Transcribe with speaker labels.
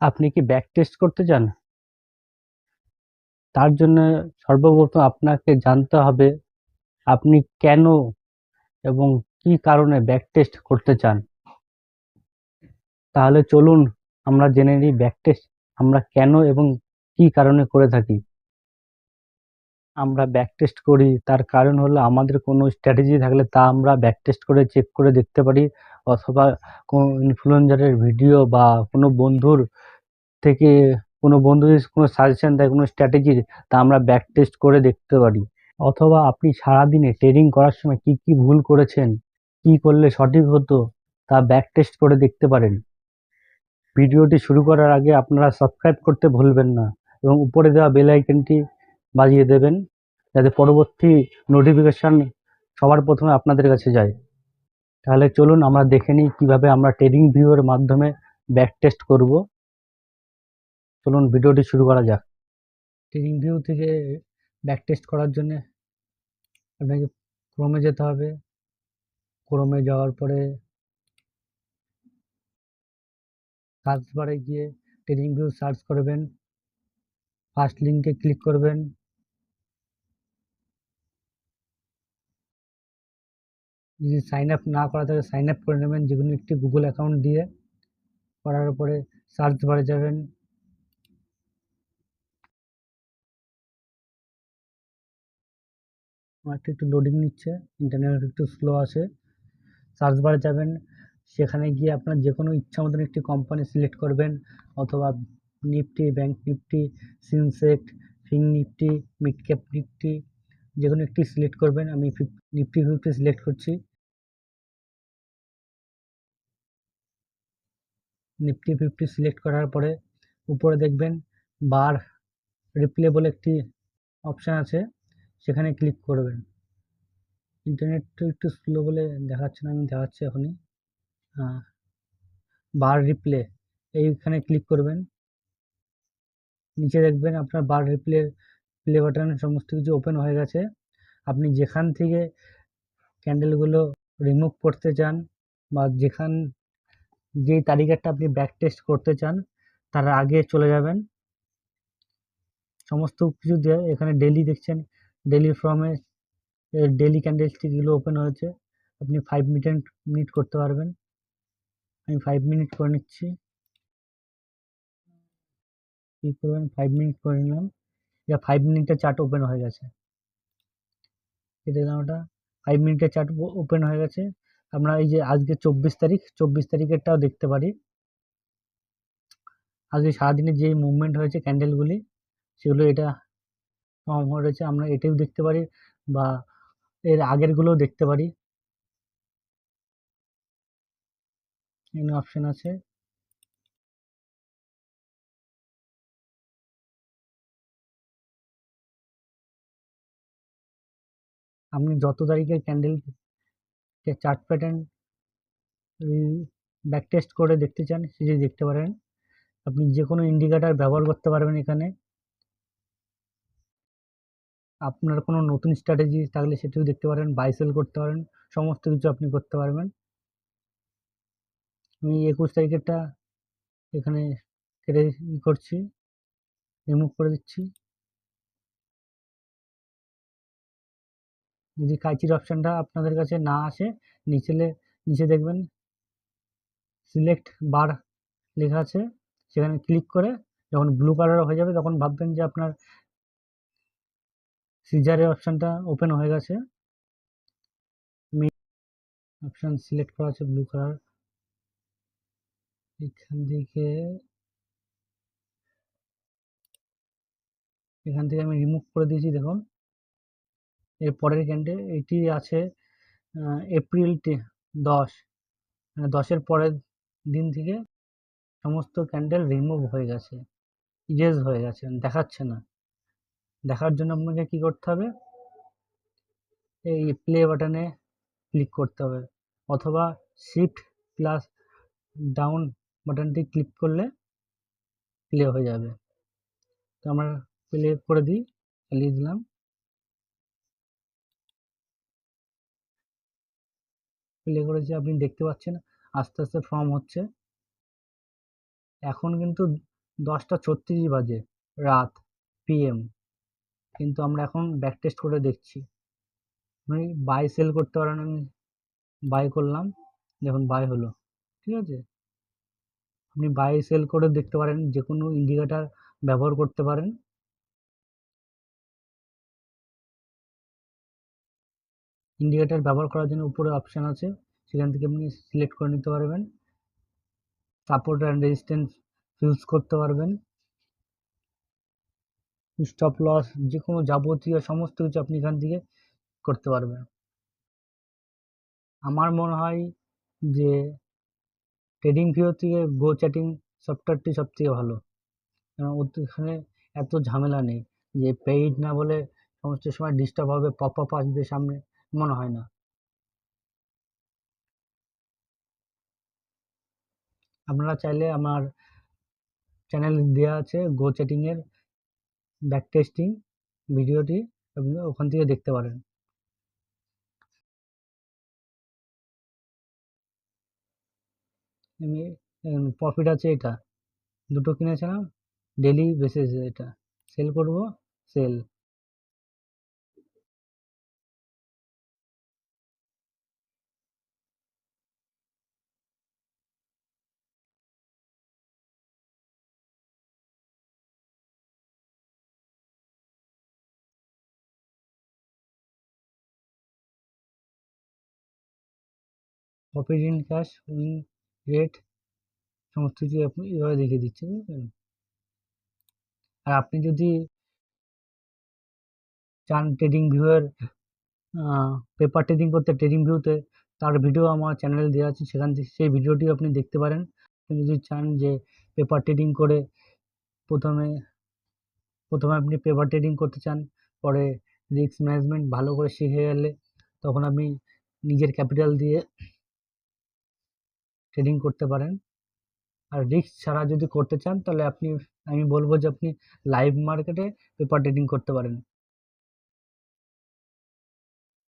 Speaker 1: আপনি কি back test করতে চান? তার জন্য সর্বপ্রথম আপনাকে জানতে হবে, আপনি কেন এবং কি কারণে ব্যাক টেস্ট করতে চান? তাহলে চলুন আমরা জেনে নিই ব্যাক টেস্ট আমরা কেন এবং কি কারণে করে থাকি। আমরা ব্যাক টেস্ট করি, তার কারণ হলো আমাদের কোনো স্ট্র্যাটেজি থাকলে তা আমরা ব্যাক টেস্ট করে চেক করে দেখতে পারি। অথবা কোনো ইনফ্লুয়েঞ্জারের ভিডিও বা কোনো বন্ধুর থেকে, কোনো বন্ধু যদি কোনো সাজেশন দেয়, কোনো স্ট্র্যাটেজির তা আমরা ব্যাক টেস্ট করে দেখতে পারি। অথবা আপনি সারাদিনে ট্রেডিং করার সময় কি কি ভুল করেছেন, কি করলে সঠিক হতো, তা ব্যাক টেস্ট করে দেখতে পারেন। ভিডিওটি শুরু করার আগে আপনারা সাবস্ক্রাইব করতে ভুলবেন না এবং উপরে দেওয়া বেল আইকনটি বাজিয়ে দেবেন যাতে পরবর্তী নোটিফিকেশান সবার প্রথমে আপনাদের কাছে যায়। তাহলে চলুন আমরা দেখে নিই কীভাবে আমরা ট্রেডিং ভিউয়ের মাধ্যমে ব্যাক টেস্ট করব। চলুন ভিডিওটি শুরু করা যাক। ট্রেডিং ভিউ থেকে ব্যাক টেস্ট করার জন্য আপনাকে ক্রমে যেতে হবে। ক্রমে যাওয়ার পরে সার্চ বারে গিয়ে ট্রেডিং ভিউ সার্চ করবেন। ফার্স্ট লিঙ্কে ক্লিক করবেন। যদি সাইন আপ না করা থাকে সাইন আপ করে নেবেন। যে কোনো একটি গুগল অ্যাকাউন্ট দিয়ে করার পরে সার্চ বারে যাবেন। আমারটা একটু লোডিং নিচ্ছে ইন্টারনেট একটু স্লো আছে। সার্চ বারে যাবেন। সেখানে গিয়ে আপনার যে কোনো ইচ্ছা মতন একটি কোম্পানি সিলেক্ট করবেন। অথবা নিফটি ব্যাঙ্ক নিফটি সিনসেক্ট ফিং নিফটি মিড ক্যাপ নিফটি যে কোনো একটি সিলেক্ট করবেন, আমি নিফটি ফিফটি সিলেক্ট করছি। নিফটি ফিফটি সিলেক্ট করার পরে উপরে দেখবেন বার রিপ্লে বলে একটি অপশান আছে, সেখানে ক্লিক করবেন। ইন্টারনেট একটু স্লো বলে দেখাচ্ছে না, আমি দেখাচ্ছি এখনই। বার রিপ্লে এইখানে ক্লিক করবেন। নিচে দেখবেন আপনার বার রিপ্লে প্লে বাটন সমস্ত কিছু ওপেন হয়ে গেছে। আপনি যেখান থেকে ক্যান্ডেলগুলো রিমুভ করতে চান বা যেখান, যেই তারিখেরটা আপনি ব্যাক টেস্ট করতে চান, তার আগে চলে যাবেন। সমস্ত কিছু এখানে ডেলি দেখছেন ডেলি ফ্রমে ডেলি ক্যান্ডেল স্টিকগুলো ওপেন হয়েছে। আপনি ফাইভ মিনিট মিনিট করতে পারবেন। আমি ফাইভ মিনিট করে নিচ্ছি। কী করবেন? ফাইভ মিনিট করে নিলাম। এটা ফাইভ মিনিটের চার্ট ওপেন হয়ে গেছে। দিলাম ওটা। ফাইভ মিনিটের চার্ট ওপেন হয়ে গেছে। আমরা এই যে আজকে চব্বিশ তারিখ, চব্বিশ তারিখেরটাও দেখতে পারি। আজকে সারাদিনে যে মুভমেন্ট হয়েছে ক্যান্ডেলগুলি সেগুলো এটা কম হয়েছে আমরা এটাও দেখতে পারি বা এর আগেরগুলোও দেখতে পারি। অপশান আছে। আপনি যত তারিখের candle chart pattern back test করে দেখতে চান, সেটি দেখতে পারেন। আপনি যে কোনো ইন্ডিকেটার ব্যবহার করতে পারবেন এখানে। আপনার কোনো নতুন স্ট্র্যাটেজি থাকলে সেটিও দেখতে পারেন বাই সেল করতে পারেন, সমস্ত কিছু আপনি করতে পারবেন। আমি একুশ তারিখেরটা এখানে কেটে করছি রিমুভ করে দিচ্ছি। যদি কাইচির অপশানটা আপনাদের কাছে না আসে নিচেলে নিচে দেখবেন সিলেক্ট বার লেখা আছে। সেখানে ক্লিক করে যখন ব্লু কালার হয়ে যাবে তখন ভাববেন যে আপনার সিজারের অপশানটা ওপেন হয়ে গেছে। অপশান সিলেক্ট করা আছে ব্লু কালার এখান থেকে এখান থেকে আমি রিমুভ করে দিয়েছি দেখুন। এর পরের ক্যান্ডেল এটি আছে এপ্রিল দশ। মানে দশের পরের দিন থেকে সমস্ত ক্যান্ডেল রিমুভ হয়ে গেছে ইরেজ হয়ে গেছে দেখাচ্ছে না। দেখার জন্য আপনাকে কি করতে হবে? এই প্লে বাটনে ক্লিক করতে হবে। অথবা শিফট প্লাস ডাউন বাটনটি ক্লিক করলে প্লে হয়ে যাবে। তো আমরা প্লে করে দিই, চালিয়ে দিলাম। প্লে করেছি আপনি দেখতে পাচ্ছেন। আস্তে আস্তে ফর্ম হচ্ছে। এখন কিন্তু দশটা ছত্রিশ বাজে, রাত পিএম কিন্তু আমরা এখন ব্যাক টেস্ট করে দেখছি। আপনি বাই সেল করতে পারেন, আমি বাই করলাম। দেখুন বাই হলো। ঠিক আছে? আপনি বাই সেল করে দেখতে পারেন যে কোনো ইন্ডিকেটার ব্যবহার করতে পারেন। ইন্ডিকেটার ব্যবহার করার জন্য উপরে অপশান আছে। সেখান থেকে আপনি সিলেক্ট করে নিতে পারবেন। সাপোর্ট অ্যান্ড রেজিস্ট্যান্স ইউজ করতে পারবেন। স্টপ লস যে কোনো যাবতীয় সমস্ত কিছু আপনি এখান থেকে করতে পারবেন। আমার মনে হয় যে ট্রেডিং ভিউ থেকে গো চ্যাটিং সফটওয়্যারটি সবথেকে ভালো। কারণ ওখানে এত ঝামেলা নেই। যে পেইড না বলে সমস্ত সময় ডিস্টার্ব হবে পপ আপ আসবে সামনে। মনে হয় না। আপনারা চাইলে আমার চ্যানেল দেওয়া আছে গো চ্যাটিংয়ের ব্যাক টেস্টিং ভিডিওটি আপনি ওখান থেকে দেখতে পারেন। আমি প্রফিট আছে এটা। দুটো কিনেছিলাম ডেলি বেসিস এটা। সেল করব sell in cash win rate সমস্ত কিছু আপনি এভাবে দেখিয়ে দিচ্ছে আর আপনি যদি চান ট্রেডিং ভিউয়ের পেপার ট্রেডিং করতে ট্রেডিং ভিউতে তার ভিডিও আমার চ্যানেলে দেওয়া আছে, সেখান থেকে সেই ভিডিওটি আপনি দেখতে পারেন। আপনি যদি চান যে পেপার ট্রেডিং করে প্রথমে প্রথমে আপনি পেপার ট্রেডিং করতে চান, পরে রিস্ক ম্যানেজমেন্ট ভালো করে শিখে গেলে, তখন আপনি নিজের ক্যাপিটাল দিয়ে ট্রেডিং করতে পারেন। আর রিস্ক ছাড়া যদি করতে চান, তাহলে আপনি, আমি বলব যে আপনি লাইভ মার্কেটে পেপার ট্রেডিং করতে পারেন।